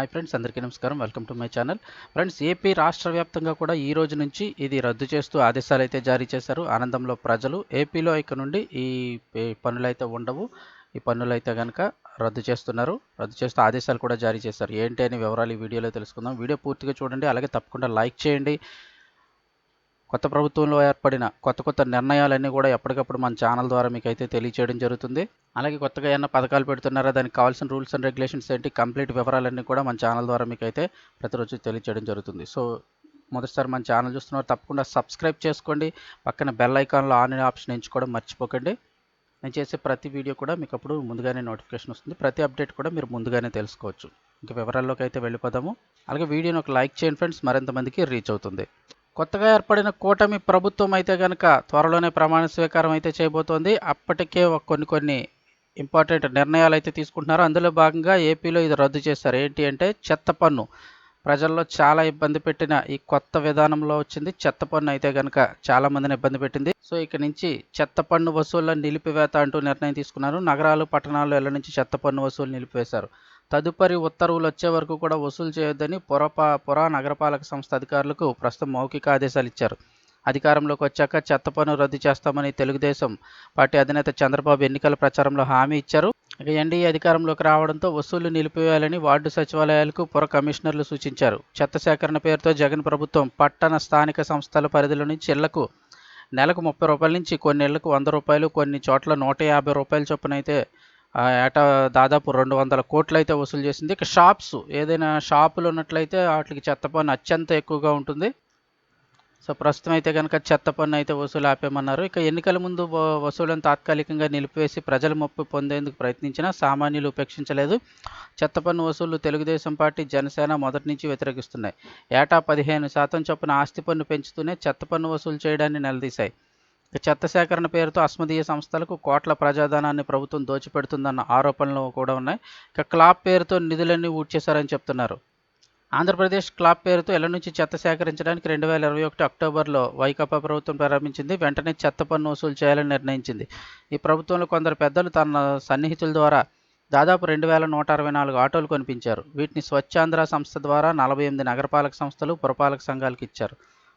Hi friends అందరికీ నమస్కారం. Welcome to my channel friends AP రాష్ట్ర వ్యాప్తంగా కూడా ఈ రోజు నుంచి ఇది రద్దు చేస్తూ ఆదేశాలు అయితే జారీ చేశారు. ఆనందంలో ప్రజలు ఏపీలో ఇక నుండి ఈ పనులైతే ఉండవు ఈ పన్నులు అయితే కనుక రద్దు చేస్తున్నారు. రద్దు చేస్తూ ఆదేశాలు కూడా జారీ చేశారు. ఏంటి అని వివరాలు ఈ వీడియోలో తెలుసుకుందాం. వీడియో పూర్తిగా చూడండి. అలాగే తప్పకుండా లైక్ చేయండి. కొత్త ప్రభుత్వంలో ఏర్పడిన కొత్త కొత్త నిర్ణయాలన్నీ కూడా ఎప్పటికప్పుడు మన ఛానల్ ద్వారా మీకు అయితే తెలియచేయడం జరుగుతుంది. అలాగే కొత్తగా ఏమైనా పథకాలు పెడుతున్నారా దానికి కావాల్సిన రూల్స్ అండ్ రెగ్యులేషన్స్ ఏంటి కంప్లీట్ వివరాలన్నీ కూడా మన ఛానల్ ద్వారా మీకు అయితే ప్రతిరోజు తెలియచేయడం జరుగుతుంది. సో మొదటిసారి మన ఛానల్ చూస్తున్నారు తప్పకుండా సబ్స్క్రైబ్ చేసుకోండి. పక్కన బెల్ ఐకాన్లో ఆన్ అనే ఆప్షన్ ఎంచుకోవడం మర్చిపోకండి. నేను చేసే ప్రతి వీడియో కూడా మీకు అప్పుడు ముందుగానే నోటిఫికేషన్ వస్తుంది. ప్రతి అప్డేట్ కూడా మీరు ముందుగానే తెలుసుకోవచ్చు. ఇంకా వివరాల్లోకి అయితే వెళ్ళిపోదాము. అలాగే వీడియోని ఒక లైక్ చేయండి ఫ్రెండ్స్. మరింత మందికి రీచ్ అవుతుంది. కొత్తగా ఏర్పడిన కూటమి ప్రభుత్వం అయితే కనుక త్వరలోనే ప్రమాణ స్వీకారం అయితే చేయబోతోంది. అప్పటికే కొన్ని కొన్ని ఇంపార్టెంట్ నిర్ణయాలు అయితే తీసుకుంటున్నారు. అందులో భాగంగా ఏపీలో ఇది రద్దు చేశారు. ఏంటి అంటే చెత్త పన్ను. ప్రజల్లో చాలా ఇబ్బంది పెట్టిన ఈ కొత్త విధానంలో వచ్చింది చెత్త పన్ను అయితే కనుక చాలా మందిని ఇబ్బంది పెట్టింది. సో ఇక నుంచి చెత్త పన్ను వసూళ్ళ నిలిపివేత అంటూ నిర్ణయం తీసుకున్నారు. నగరాలు పట్టణాలు ఇళ్ళ నుంచి చెత్త పన్ను వసూలు నిలిపివేశారు. తదుపరి ఉత్తర్వులు వచ్చే వరకు కూడా వసూలు చేయొద్దని పొరపా పురా నగరపాలక సంస్థ అధికారులకు ప్రస్తుతం మౌఖిక ఆదేశాలు ఇచ్చారు. అధికారంలోకి వచ్చాక చెత్త పన్ను రద్దు చేస్తామని తెలుగుదేశం పార్టీ అధినేత చంద్రబాబు ఎన్నికల ప్రచారంలో హామీ ఇచ్చారు. ఇక ఎన్డీఏ అధికారంలోకి రావడంతో వసూళ్ళు నిలిపివేయాలని వార్డు సచివాలయాలకు పుర కమిషనర్లు సూచించారు. చెత్త సేకరణ పేరుతో జగన్ ప్రభుత్వం పట్టణ స్థానిక సంస్థల పరిధిలో నుంచి ఇళ్ళకు నెలకు ముప్పై రూపాయల నుంచి కొన్ని ఇళ్ళకు వంద రూపాయలు కొన్ని చోట్ల నూట యాభై రూపాయల చొప్పున అయితే ఏటా దాదాపు రెండు వందల కోట్లు అయితే వసూలు చేసింది. ఇక షాప్స్ ఏదైనా షాపులు ఉన్నట్లయితే వాటికి చెత్త పన్ను అత్యంత ఎక్కువగా ఉంటుంది. సో ప్రస్తుతం అయితే కనుక చెత్త పన్ను అయితే వసూలు ఆపేమన్నారు. ఇక ఎన్నికల ముందు వసూలను తాత్కాలికంగా నిలిపివేసి ప్రజల మొప్పు పొందేందుకు ప్రయత్నించినా సామాన్యులు ఉపేక్షించలేదు. చెత్త పన్ను వసూలు తెలుగుదేశం పార్టీ జనసేన మొదటి నుంచి వ్యతిరేకిస్తున్నాయి. ఏటా పదిహేను శాతం చొప్పున ఆస్తి పన్ను పెంచుతూనే చెత్త పన్ను వసూలు చేయడాన్ని నిలదీశాయి. ఇక చెత్త సేకరణ పేరుతో అస్మదీయ సంస్థలకు కోట్ల ప్రజాధనాన్ని ప్రభుత్వం దోచిపెడుతుందన్న ఆరోపణలు కూడా ఉన్నాయి. ఇక క్లాప్ పేరుతో నిధులన్నీ ఊడ్చేశారని చెప్తున్నారు. ఆంధ్రప్రదేశ్ క్లాప్ పేరుతో ఇళ్ళ నుంచి చెత్త సేకరించడానికి రెండు వేల ఇరవై ఒకటి అక్టోబర్లో వైకాపా ప్రభుత్వం ప్రారంభించింది. వెంటనే చెత్త పన్ను వసూలు చేయాలని నిర్ణయించింది. ఈ ప్రభుత్వంలో కొందరు పెద్దలు తన సన్నిహితుల ద్వారా దాదాపు రెండు వేల నూట అరవై నాలుగు ఆటోలు కొనిపించారు. వీటిని స్వచ్ఛాంధ్ర సంస్థ ద్వారా నలభై ఎనిమిది నగరపాలక సంస్థలు పురపాలక సంఘాలకు ఇచ్చారు.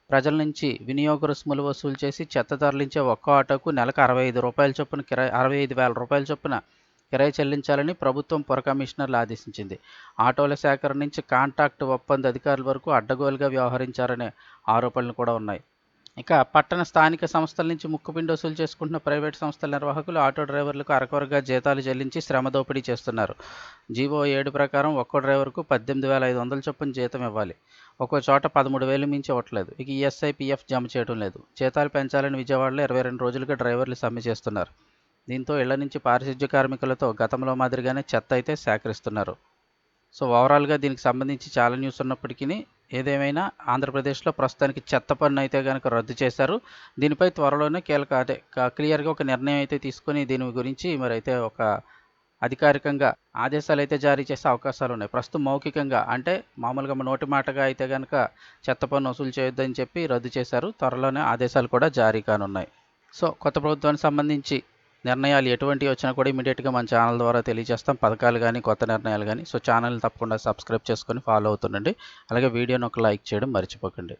ప్రజల నుంచి వినియోగ రుసుములు వసూలు చేసి చెత్త తరలించే ఒక్క ఆటోకు నెలకు అరవై ఐదు రూపాయల చొప్పున కిరాయి అరవై ఐదు వేల రూపాయల చొప్పున కిరాయి చెల్లించాలని ప్రభుత్వం పొర కమిషనర్లు ఆదేశించింది. ఆటోల సేకరణ నుంచి కాంట్రాక్ట్ ఒప్పంద అధికారుల వరకు అడ్డగోలుగా వ్యవహరించారనే ఆరోపణలు కూడా ఉన్నాయి. ఇక పట్టణ స్థానిక సంస్థల నుంచి ముక్కుపిండి వసూలు చేసుకుంటున్న ప్రైవేట్ సంస్థల నిర్వాహకులు ఆటో డ్రైవర్లకు అరకొరగా జీతాలు చెల్లించి శ్రమ దోపిడీ చేస్తున్నారు. జీవో ఏడు ప్రకారం ఒక్కో డ్రైవర్కు పద్దెనిమిది వేల ఐదు వందల చొప్పున జీతం ఇవ్వాలి. ఒక్కో చోట పదమూడు వేలు మించి ఇవ్వట్లేదు. ఇక ఈఎస్ఐ పిఎఫ్ జమ చేయడం లేదు. జీతాలు పెంచాలని విజయవాడలో ఇరవై రెండు రోజులుగా డ్రైవర్లు సమ్మె చేస్తున్నారు. దీంతో ఇళ్ళ నుంచి పారిశుధ్య కార్మికులతో గతంలో మాదిరిగానే చెత్త అయితే సేకరిస్తున్నారు. సో ఓవరాల్గా దీనికి సంబంధించి చాలా న్యూస్ ఉన్నప్పటికీ ఏదేమైనా ఆంధ్రప్రదేశ్లో ప్రస్తుతానికి చెత్త పన్ను అయితే కనుక రద్దు చేశారు. దీనిపై త్వరలోనే కీలక అదే క్లియర్గా ఒక నిర్ణయం అయితే తీసుకొని దీని గురించి మరి అయితే ఒక అధికారికంగా ఆదేశాలు అయితే జారీ చేసే అవకాశాలు ఉన్నాయి. ప్రస్తుతం మౌఖికంగా అంటే మామూలుగా నోటి మాటగా అయితే కనుక చెత్త పన్ను వసూలు చేయొద్దని చెప్పి రద్దు చేశారు. త్వరలోనే ఆదేశాలు కూడా జారీ కానున్నాయి. సో కొత్త ప్రభుత్వానికి సంబంధించి నిర్ణయాలు ఎటువంటి వచ్చినా కూడా ఇమీడియట్గా మన ఛానల్ ద్వారా తెలియజేస్తాం. పథకాలు కానీ కొత్త నిర్ణయాలు కానీ సో ఛానల్ తప్పకుండా సబ్స్క్రైబ్ చేసుకొని ఫాలో అవుతుండండి. అలాగే వీడియోని ఒక లైక్ చేయడం మర్చిపోకండి.